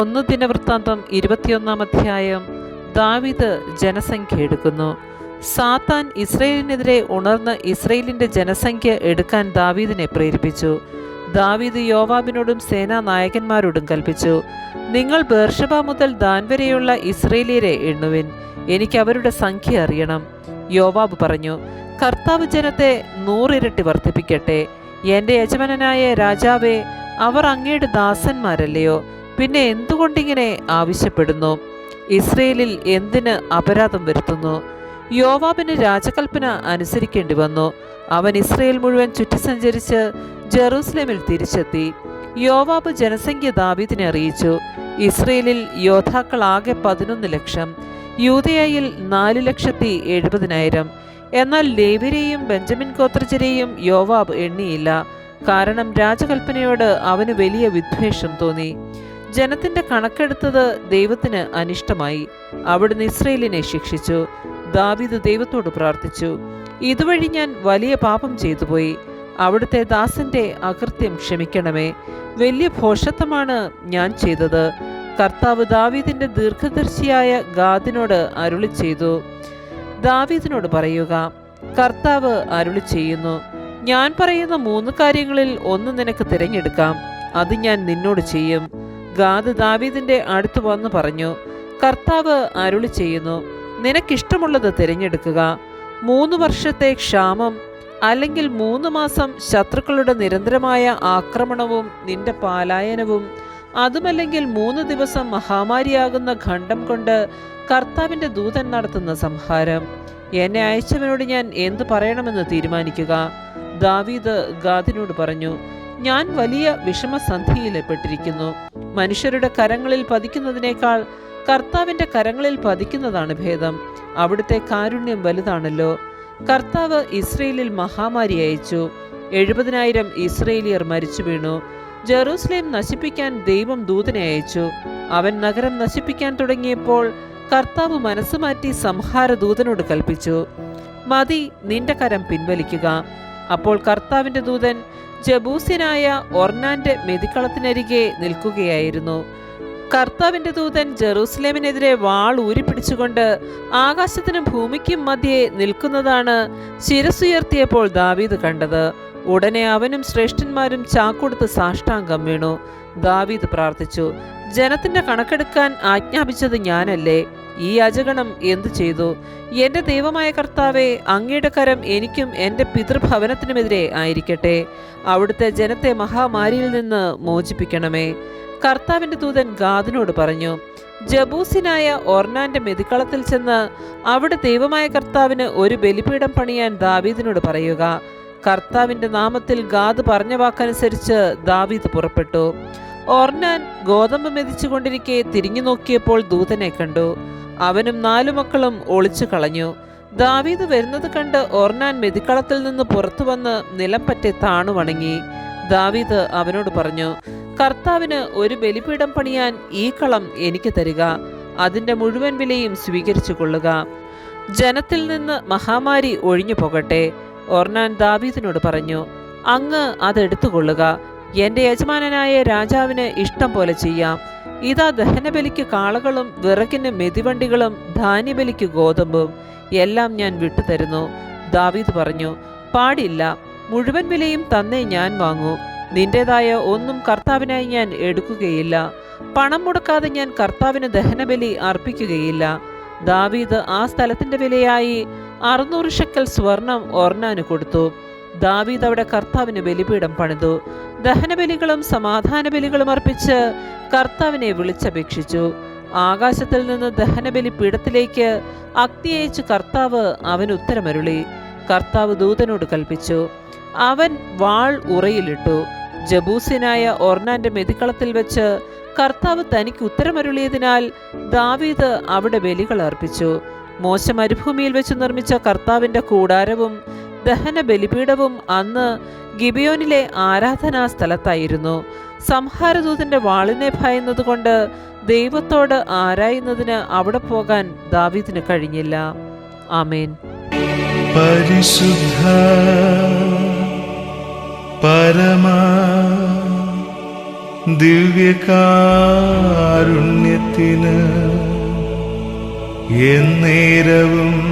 ഒന്ന് ദിനവൃത്താന്തം ഇരുപത്തിയൊന്നാം അധ്യായം. ദാവിദ് ജനസംഖ്യ എടുക്കുന്നു. സാത്താൻ ഇസ്രയേലിനെതിരെ ഉണർന്ന് ഇസ്രയേലിന്റെ ജനസംഖ്യ എടുക്കാൻ ദാവീദിനെ പ്രേരിപ്പിച്ചു. ദാവീദ് യോവാബിനോടും സേനാ നായകന്മാരോടും കൽപ്പിച്ചു നിങ്ങൾ ബേർഷബ മുതൽ ദാൻ വരെയുള്ള ഇസ്രയേലിയരെ എണ്ണുവിൻ എനിക്ക് അവരുടെ സംഖ്യ അറിയണം. യോവാബ് പറഞ്ഞു കർത്താവ് ജനത്തെ നൂറിരട്ടി വർദ്ധിപ്പിക്കട്ടെ. എന്റെ യജമാനനായ രാജാവേ അവർ അങ്ങയുടെ ദാസന്മാരല്ലയോ? പിന്നെ എന്തുകൊണ്ടിങ്ങനെ ആവശ്യപ്പെടുന്നു? ഇസ്രയേലിൽ എന്തിന് അപരാധം വരുത്തുന്നു? യോവാബിന് രാജകൽപ്പന അനുസരിക്കേണ്ടി വന്നു. അവൻ ഇസ്രയേൽ മുഴുവൻ ചുറ്റി സഞ്ചരിച്ച് ജെറൂസലേമിൽ തിരിച്ചെത്തി. യോവാബ് ജനസംഖ്യ ദാവീദിനെ അറിയിച്ചു. ഇസ്രയേലിൽ യോദ്ധാക്കൾ ആകെ പതിനൊന്ന് ലക്ഷം യൂതയായിൽ നാല് ലക്ഷത്തി എഴുപതിനായിരം. എന്നാൽ ലേവരെയും ബെഞ്ചമിൻ ഗോത്രജരെയും യോവാബ് എണ്ണിയില്ല. കാരണം രാജകൽപ്പനയോട് അവന് വലിയ വിദ്വേഷം തോന്നി. ജനത്തിന്റെ കണക്കെടുത്തത് ദൈവത്തിന് അനിഷ്ടമായി. അവിടുന്ന് ഇസ്രയേലിനെ ശിക്ഷിച്ചു. ദാവീദ് ദൈവത്തോട് പ്രാർത്ഥിച്ചു. ഇതുവഴി ഞാൻ വലിയ പാപം ചെയ്തുപോയി. അവിടുത്തെ ദാസന്റെ അകൃത്യം ക്ഷമിക്കണമേ. വലിയ ഭോഷത്വമാണ് ഞാൻ ചെയ്തത്. കർത്താവ് ദാവീദിന്റെ ദീർഘദർശിയായ ഗാദിനോട് അരുളി ചെയ്തു. ദാവീദിനോട് പറയുക കർത്താവ് അരുളി ചെയ്യുന്നു. ഞാൻ പറയുന്ന മൂന്ന് കാര്യങ്ങളിൽ ഒന്ന് നിനക്ക് തിരഞ്ഞെടുക്കാം. അത് ഞാൻ നിന്നോട് ചെയ്യും. ഗാദ് ദാവീദിന്റെ അടുത്ത് വന്ന് പറഞ്ഞു കർത്താവ് അരുളി ചെയ്യുന്നു നിനക്കിഷ്ടമുള്ളത് തിരഞ്ഞെടുക്കുക. മൂന്ന് വർഷത്തെ ക്ഷാമം അല്ലെങ്കിൽ മൂന്ന് മാസം ശത്രുക്കളുടെ നിരന്തരമായ ആക്രമണവും നിന്റെ പാലായനവും അതുമല്ലെങ്കിൽ മൂന്ന് ദിവസം മഹാമാരിയാകുന്ന ഖണ്ഡം കൊണ്ട് കർത്താവിന്റെ ദൂതൻ നടത്തുന്ന സംഹാരം. എന്നെ അയച്ചവനോട് ഞാൻ എന്തു പറയണമെന്ന് തീരുമാനിക്കുക. ദാവീദ് ഗാദിനോട് പറഞ്ഞു ഞാൻ വലിയ വിഷമസന്ധിയിൽപ്പെട്ടിരിക്കുന്നു. മനുഷ്യരുടെ കരങ്ങളിൽ പതിക്കുന്നതിനേക്കാൾ കർത്താവിന്റെ കരങ്ങളിൽ പതിക്കുന്നതാണ് ഭേദം. അവിടുത്തെ കാരുണ്യം വലുതാണല്ലോ. കർത്താവ് ഇസ്രയേലിൽ മഹാമാരി അയച്ചു. എഴുപതിനായിരം ഇസ്രയേലിയർ മരിച്ചു വീണു. ജെറൂസലേം നശിപ്പിക്കാൻ ദൈവം ദൂതനെ അയച്ചു. അവൻ നഗരം നശിപ്പിക്കാൻ തുടങ്ങിയപ്പോൾ കർത്താവ് മനസ്സ് മാറ്റി സംഹാര ദൂതനോട് കൽപ്പിച്ചു. മതി നിന്റെ കരം പിൻവലിക്കുക. അപ്പോൾ കർത്താവിന്റെ ദൂതൻ ജബൂസിനായ ഒർണാന്റെ മെതിക്കളത്തിനരികെ നിൽക്കുകയായിരുന്നു. കർത്താവിന്റെ ദൂതൻ ജെറൂസലേമിനെതിരെ വാൾ ഊരിപ്പിടിച്ചുകൊണ്ട് ആകാശത്തിനും ഭൂമിക്കും മധ്യേ നിൽക്കുന്നതാണ് ശിരസുയർത്തിയപ്പോൾ ദാവീദ് കണ്ടത്. ഉടനെ അവനും ശ്രേഷ്ഠന്മാരും ചാക്കൊടുത്ത് സാഷ്ടാംഗം വീണു. ദാവീദ് പ്രാർത്ഥിച്ചു ജനത്തിന്റെ കണക്കെടുക്കാൻ ആജ്ഞാപിച്ചത് ഞാനല്ലേ? ഈ അജഗണം എന്തു ചെയ്തു? എന്റെ ദൈവമായ കർത്താവെ അങ്ങയുടെ കരം എനിക്കും എന്റെ പിതൃഭവനത്തിനുമെതിരെ ആയിരിക്കട്ടെ. അവിടുത്തെ ജനത്തെ മഹാമാരിയിൽ നിന്ന് മോചിപ്പിക്കണമേ. കർത്താവിന്റെ ദൂതൻ ഗാദിനോട് പറഞ്ഞു ജബൂസിനായ ഒർണാന്റെ മെതിക്കളത്തിൽ ചെന്ന് അവിടെ ദൈവമായ കർത്താവിന് ഒരു ബലിപീഠം പണിയാൻ ദാവീദിനോട് പറയുക. കർത്താവിന്റെ നാമത്തിൽ ഗാദ് പറഞ്ഞ വാക്കനുസരിച്ച് ദാവീദ് പുറപ്പെട്ടു. ഓർനാൻ ഗോതമ്പ് മെതിച്ചുകൊണ്ടിരിക്കെ തിരിഞ്ഞു നോക്കിയപ്പോൾ ദൂതനെ കണ്ടു. അവനും നാലു മക്കളും ഒളിച്ചു കളഞ്ഞു. ദാവീദ് വരുന്നത് കണ്ട് ഓർനാൻ മെതിക്കളത്തിൽ നിന്ന് പുറത്തു വന്ന് നിലം പറ്റി താണു വണങ്ങി. ദാവീദ് അവനോട് പറഞ്ഞു കർത്താവിന് ഒരു ബലിപീഠം പണിയാൻ ഈ കളം എനിക്ക് തരിക. അതിന്റെ മുഴുവൻ വിലയും സ്വീകരിച്ചു കൊള്ളുക. ജനത്തിൽ നിന്ന് മഹാമാരി ഒഴിഞ്ഞു പോകട്ടെ. ഓർനാൻ ദാവീദിനോട് പറഞ്ഞു അങ്ങ് അതെടുത്തുകൊള്ളുക എന്റെ യജമാനനായ രാജാവിന് ഇഷ്ടം പോലെ ചെയ്യാം. ഇതാ ദഹനബലിക്ക് കാളകളും വിറകിന് മെതിവണ്ടികളും ധാന്യബലിക്ക് ഗോതമ്പും എല്ലാം ഞാൻ വിട്ടുതരുന്നു. ദാവീദ് പറഞ്ഞു പാടില്ല. മുഴുവൻ വിലയും തന്നേ ഞാൻ വാങ്ങൂ. നിന്റേതായ ഒന്നും കർത്താവിനായി ഞാൻ എടുക്കുകയില്ല. പണം മുടക്കാതെ ഞാൻ കർത്താവിന് ദഹനബലി അർപ്പിക്കുകയില്ല. ദാവീദ് ആ സ്ഥലത്തിന്റെ വിലയായി അറുന്നൂറ് ഷക്കൽ സ്വർണം ഓർണാന് കൊടുത്തു. ദാവീദ് അവിടെ കർത്താവിന് ബലിപീഠം പണിതു. ദഹനബലികളും സമാധാന ബലികളും അർപ്പിച്ച് കർത്താവിനെ വിളിച്ചപേക്ഷിച്ചു. ആകാശത്തിൽ നിന്ന് ദഹനബലി പീഠത്തിലേക്ക് അഗ്നി അയച്ച് കർത്താവ് അവന് ഉത്തരമരുളി. കർത്താവ് ദൂതനോട് കൽപ്പിച്ചു അവൻ വാൾ ഉറയിലിട്ടു. ജബൂസിനായ ഓർണാന്റെ മെതിക്കളത്തിൽ വെച്ച് കർത്താവ് തനിക്ക് ഉത്തരമരുളിയതിനാൽ ദാവീദ് അവിടെ ബലികൾ അർപ്പിച്ചു. മോശ മരുഭൂമിയിൽ വെച്ച് നിർമ്മിച്ച കർത്താവിന്റെ കൂടാരവും ദഹന ബലിപീഠവും അന്ന് ഗിബിയോനിലെ ആരാധനാ സ്ഥലത്തായിരുന്നു സംഹാരദൂതന്റെ വാളിനെ ഭയന്നതുകൊണ്ട് ദൈവത്തോട് ആരായുന്നതിന് അവിടെ പോകാൻ ദാവീദിന് കഴിഞ്ഞില്ല. ആമേൻ. പരിശുദ്ധ പരമാ ദിവ്യകാരുണ്യത്തിന് എന്നേരവും